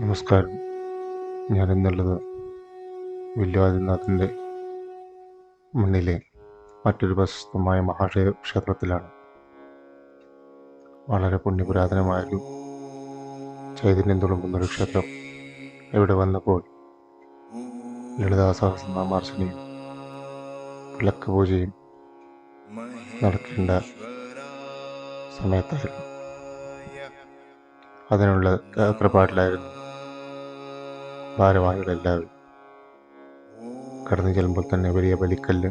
നമസ്കാരം. ഞാൻ എന്നുള്ളത് വില്ലുവാദിനാഥന്റെ മണ്ണിലെ മറ്റൊരു പ്രശസ്തമായ മഹാക്ഷേ ക്ഷേത്രത്തിലാണ് വളരെ പുണ്യപുരാതനമായൊരു ചൈതന്യം തുളുമ്പുന്നൊരു ക്ഷേത്രം ഇവിടെ വന്നപ്പോൾ ലളിതാ സഹസ്രനാമാർച്ചനയും വിളക്ക് പൂജയും നടക്കേണ്ട സമയത്തായിരുന്നു. അതിനുള്ള ഏർപ്പാടിലായിരുന്നു ഭാരവാഹികളെല്ലാവരും കടന്നു ചെല്ലുമ്പോൾ തന്നെ വലിയ ബലിക്കല്ല്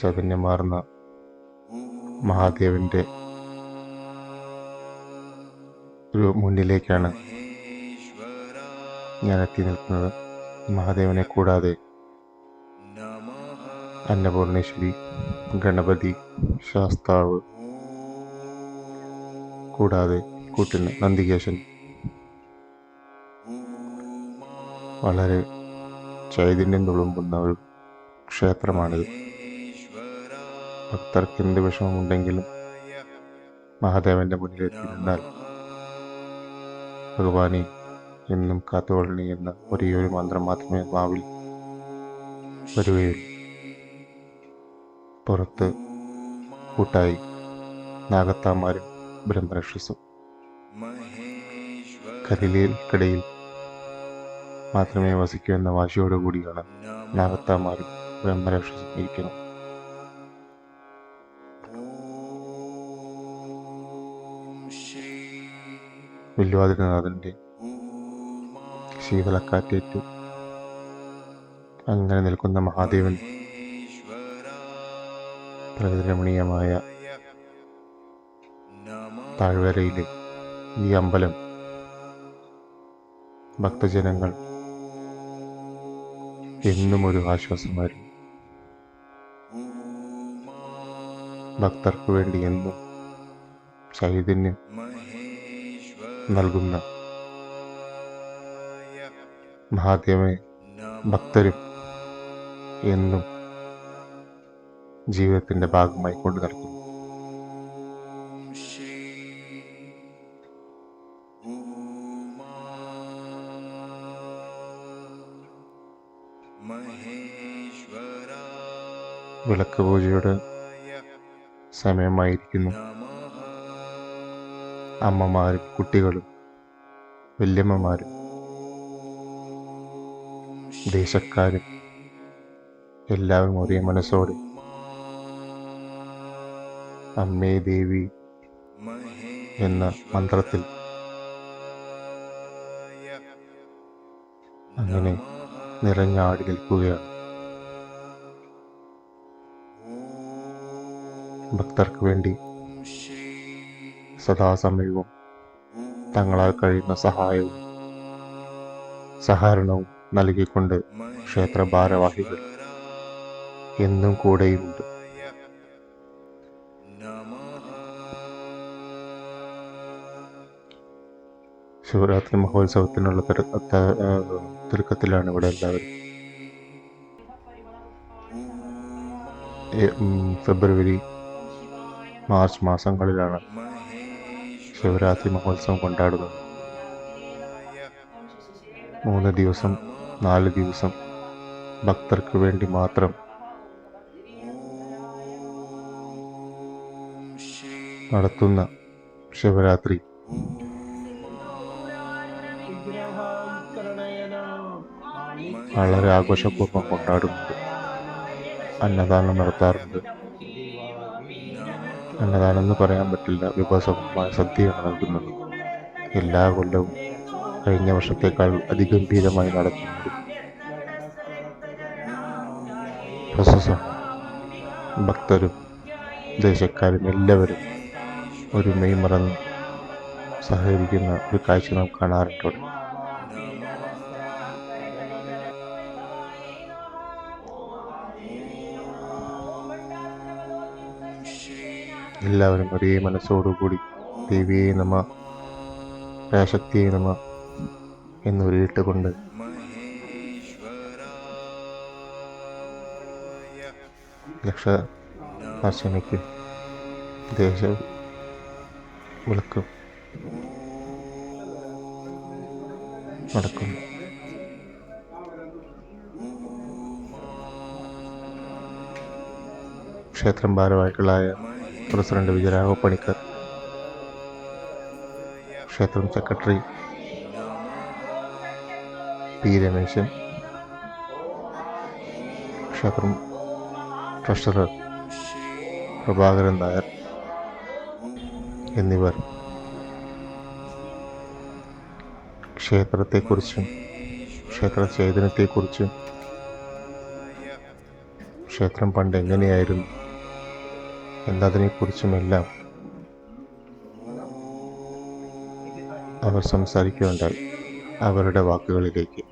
ചൈതന്യം മാറുന്ന മഹാദേവന്റെ ഒരു മുന്നിലേക്കാണ് ഞാൻ എത്തി നിൽക്കുന്നത്. മഹാദേവനെ കൂടാതെ അന്നപൂർണേശ്വരി ഗണപതി ശാസ്താവ് കൂടാതെ കൂട്ടിന് നന്ദികേശൻ വളരെ ചൈതന്യം തുളുമ്പുന്ന ഒരു ക്ഷേത്രമാണിത്. ഭക്തർക്ക് എന്ത് വിഷമമുണ്ടെങ്കിലും മഹാദേവന്റെ മുന്നിലെത്തി നിന്നാൽ ഭഗവാനെ എന്നും കാത്തുകൊള്ളണി എന്ന ഒരേ ഒരു മന്ത്രം മാത്രമേ ഭാവിൽ വരികയുള്ളൂ. പുറത്ത് കൂട്ടായി നാഗത്താമാരും ബ്രഹ്മരക്ഷസും കലിലേൽക്കടയിൽ മാത്രമേ വസിക്കൂ എന്ന വാശിയോടുകൂടിയാണ് നാഗത്താന്മാരും ബ്രഹ്മരക്ഷസും ഇരിക്കുന്നത് വില്ലുവാതിരനാഥന്റെ ശീതളക്കാറ്റേറ്റ് അങ്ങനെ നിൽക്കുന്ന മഹാദേവൻ പ്രകൃതിരമണീയമായ താഴ്വരയിലെ ഈ അമ്പലം ഭക്തജനങ്ങൾ എന്നും ഒരു ആശ്വാസമായിരുന്നു. ഭക്തർക്ക് വേണ്ടി എന്നും ചൈതന്യം നൽകുന്ന മഹാദേവനെ ഭക്തരും എന്നും ജീവിതത്തിന്റെ ഭാഗമായി കൊണ്ടു നടക്കുന്നു. വിളക്ക് പൂജയുടെ സമയമായിരിക്കുന്നു. അമ്മമാരും കുട്ടികളും വല്യമ്മമാരും ദേശക്കാരും എല്ലാവരും ഒരേ മനസ്സോടെ അമ്മേ ദേവി എന്ന മന്ത്രത്തിൽ അങ്ങനെ നിറഞ്ഞാടി നിൽക്കുകയാണ് ഭക്തർക്ക് വേണ്ടി സദാസമയവും തങ്ങളാൽ കഴിയുന്ന സഹായവും സഹകരണവും നൽകിക്കൊണ്ട് ക്ഷേത്ര ഭാരവാഹികൾ എന്നും കൂടെയുമുണ്ട്. ശിവരാത്രി മഹോത്സവത്തിനുള്ള തിരുക്കത്തിലാണ് ഇവിടെ എല്ലാവരും. ഫെബ്രുവരി മാർച്ച് മാസങ്ങളിലാണ് ശിവരാത്രി മഹോത്സവം കൊണ്ടാടുന്നത്. മൂന്ന് ദിവസം നാല് ദിവസം ഭക്തർക്ക് വേണ്ടി മാത്രം നടത്തുന്ന ശിവരാത്രി. വളരെ ആഘോഷപൂർവം കൊണ്ടാടുന്നുണ്ട് അന്നദാനം നടത്താറുണ്ട്. എന്ന് പറയാൻ പറ്റില്ല. വിഭവസമമായ സദ്യയാണ് നൽകുന്നത്. എല്ലാ കൊല്ലവും കഴിഞ്ഞ വർഷത്തേക്കാൾ അതിഗംഭീരമായി നടക്കുന്നത് ഭക്തരും ദേശക്കാരും എല്ലാവരും ഒരു മെയ് മറന്ന് സഹകരിക്കുന്ന ഒരു കാഴ്ച നാം കാണാറുണ്ട്. എല്ലാവരും ഒരേ മനസ്സോടുകൂടി ദേവിയെ നമ രാശക്തിയെ നമ എന്നൊരിട്ട് കൊണ്ട് ലക്ഷ അർച്ചനയ്ക്ക് ദേശ വിളക്കും നടക്കുന്നു. ക്ഷേത്രം ഭാരവാഹികളായ പ്രസിഡന്റ് വിജയരാഘവ പണിക്കർ ക്ഷേത്രം സെക്രട്ടറി പി രമേശൻ ക്ഷേത്രം ട്രഷറർ പ്രഭാകരൻ നായർ എന്നിവർ ക്ഷേത്രത്തെക്കുറിച്ചും ക്ഷേത്ര ചൈതന്യത്തെക്കുറിച്ചും ക്ഷേത്രം പണ്ട് എങ്ങനെയായിരുന്നു എന്നതിനെക്കുറിച്ചുമെല്ലാം അവർ സംസാരിക്കുകയുണ്ടായി അവരുടെ വാക്കുകളിലേക്ക്.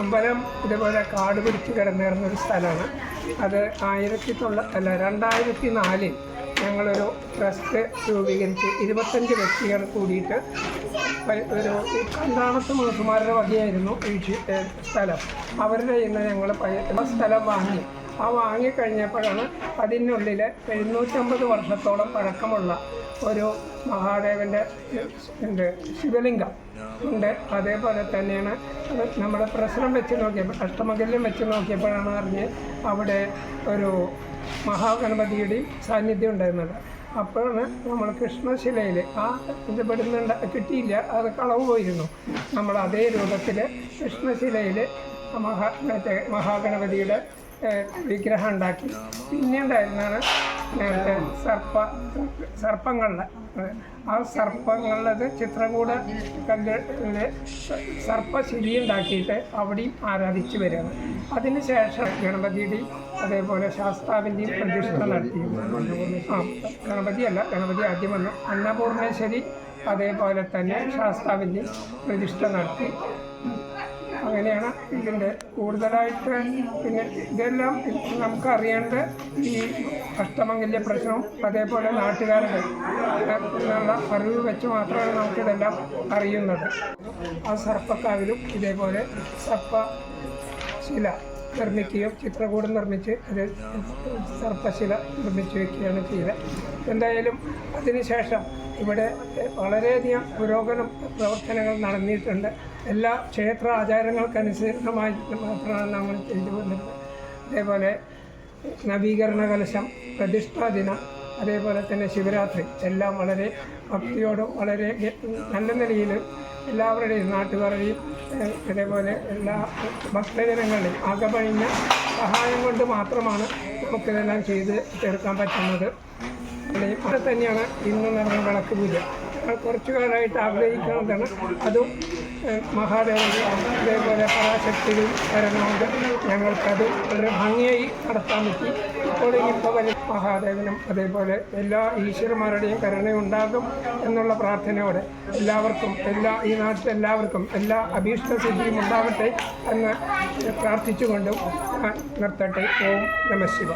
അമ്പലം ഇതുപോലെ കാട് പിടിച്ച് കിടന്നിരുന്ന ഒരു സ്ഥലമാണ്. അത് ആയിരത്തി തൊള്ള അല്ല രണ്ടായിരത്തി നാലിൽ ഞങ്ങളൊരു ട്രസ്റ്റ് രൂപീകരിച്ച് ഇരുപത്തഞ്ച് വ്യക്തികൾ കൂടിയിട്ട് ഒരു കണ്ടാണത്ത് മൂസുമാരുടെ വകയായിരുന്നു ഈ സ്ഥലം. അവരുടെ ഇന്ന് ഞങ്ങൾ സ്ഥലം വാങ്ങി. ആ വാങ്ങിക്കഴിഞ്ഞപ്പോഴാണ് അതിനുള്ളിൽ എഴുന്നൂറ്റമ്പത് വർഷത്തോളം പഴക്കമുള്ള ഒരു മഹാദേവന്റെ ശിവലിംഗം ഉണ്ട്. അതേപോലെ തന്നെയാണ് നമ്മുടെ പ്രശ്നം വെച്ച് നോക്കിയപ്പോൾ അഷ്ടമകല്യം വെച്ച് നോക്കിയപ്പോഴാണ് അറിഞ്ഞ് അവിടെ ഒരു മഹാഗണപതിയുടെയും സാന്നിധ്യം ഉണ്ടായിരുന്നത്. അപ്പോഴാണ് നമ്മൾ കൃഷ്ണശിലയിൽ ആ ഇത് പെടുന്നുണ്ട് കിട്ടിയില്ല അത് കളവ് പോയിരുന്നു. നമ്മൾ അതേ രൂപത്തിൽ കൃഷ്ണശിലയിൽ മഹാ മറ്റേ മഹാഗണപതിയുടെ വിഗ്രഹം ഉണ്ടാക്കി. പിന്നെ ഉണ്ടായിരുന്നാണ് നേരത്തെ സർപ്പ സർപ്പങ്ങളുടെ ആ സർപ്പങ്ങളുടേത് ചിത്രകൂട കല്ലിൽ സർപ്പശിലി ഉണ്ടാക്കിയിട്ട് അവിടെയും ആരാധിച്ചു വരുന്നത് അതിനുശേഷം ഗണപതിയുടെയും അതേപോലെ ശാസ്താവിന്റെയും പ്രതിഷ്ഠ നടത്തി. ആ ഗണപതിയല്ല ഗണപതി ആദ്യം വന്നു. അന്നപൂർണേശ്വരി അതേപോലെ തന്നെ ശാസ്താവിന്റെയും പ്രതിഷ്ഠ നടത്തി. അങ്ങനെയാണ് ഇതിന്റെ കൂടുതലായിട്ട് പിന്നെ ഇതെല്ലാം നമുക്കറിയേണ്ട ഈ അഷ്ടമംഗല്യ പ്രശ്നവും അതേപോലെ നാട്ടുകാരുടെ എന്നുള്ള അറിവ് വെച്ച് മാത്രമാണ് നമുക്കിതെല്ലാം അറിയുന്നത്. ആ സർപ്പക്കാവിലും ഇതേപോലെ സർപ്പ ശില നിർമ്മിക്കുകയും ചിത്രകൂടം നിർമ്മിച്ച് അത് സർപ്പശില നിർമ്മിച്ച് വയ്ക്കുകയാണ് ചെയ്തത്. എന്തായാലും അതിനുശേഷം ഇവിടെ വളരെയധികം പുരോഗമന പ്രവർത്തനങ്ങൾ നടന്നിട്ടുണ്ട്. എല്ലാ ക്ഷേത്ര ആചാരങ്ങൾക്കനുസൃതമായി മാത്രമാണ് നമ്മൾ ചെയ്തു വന്നത് അതേപോലെ നവീകരണ കലശം പ്രതിഷ്ഠാ ദിനം അതേപോലെ തന്നെ ശിവരാത്രി എല്ലാം വളരെ ഭക്തിയോടും വളരെ നല്ല നിലയിൽ എല്ലാവരുടെയും നാട്ടുകാരുടെയും അതേപോലെ എല്ലാ ഭക്തജനങ്ങളുടെയും അകപഴിഞ്ഞ സഹായം കൊണ്ട് മാത്രമാണ് നമുക്കിതെല്ലാം ചെയ്ത് തീർക്കാൻ പറ്റുന്നത്. അവിടെ തന്നെയാണ് ഇന്ന് നടന്ന വിളക്ക് പൂജ. കുറച്ചു കാലമായിട്ട് ആഗ്രഹിക്കുന്നതാണ്. അതും മഹാദേവന്റെ അതേപോലെ പരാശക്തിയും വരണമുണ്ട്. ഞങ്ങൾക്കത് വളരെ ഭംഗിയായി നടത്താൻ പറ്റി. ഇപ്പോൾ ഇനിയിപ്പോൾ വലിയ മഹാദേവനും അതേപോലെ എല്ലാ ഈശ്വരന്മാരുടെയും കരുണയുണ്ടാകും എന്നുള്ള പ്രാർത്ഥനയോടെ എല്ലാവർക്കും എല്ലാ ഈ നാട്ടിലെ എല്ലാവർക്കും എല്ലാ അഭീഷ്ട സിദ്ധിയും ഉണ്ടാകട്ടെ എന്ന് പ്രാർത്ഥിച്ചുകൊണ്ടും നിർത്തട്ടെ. ഓം നമ ശിവ.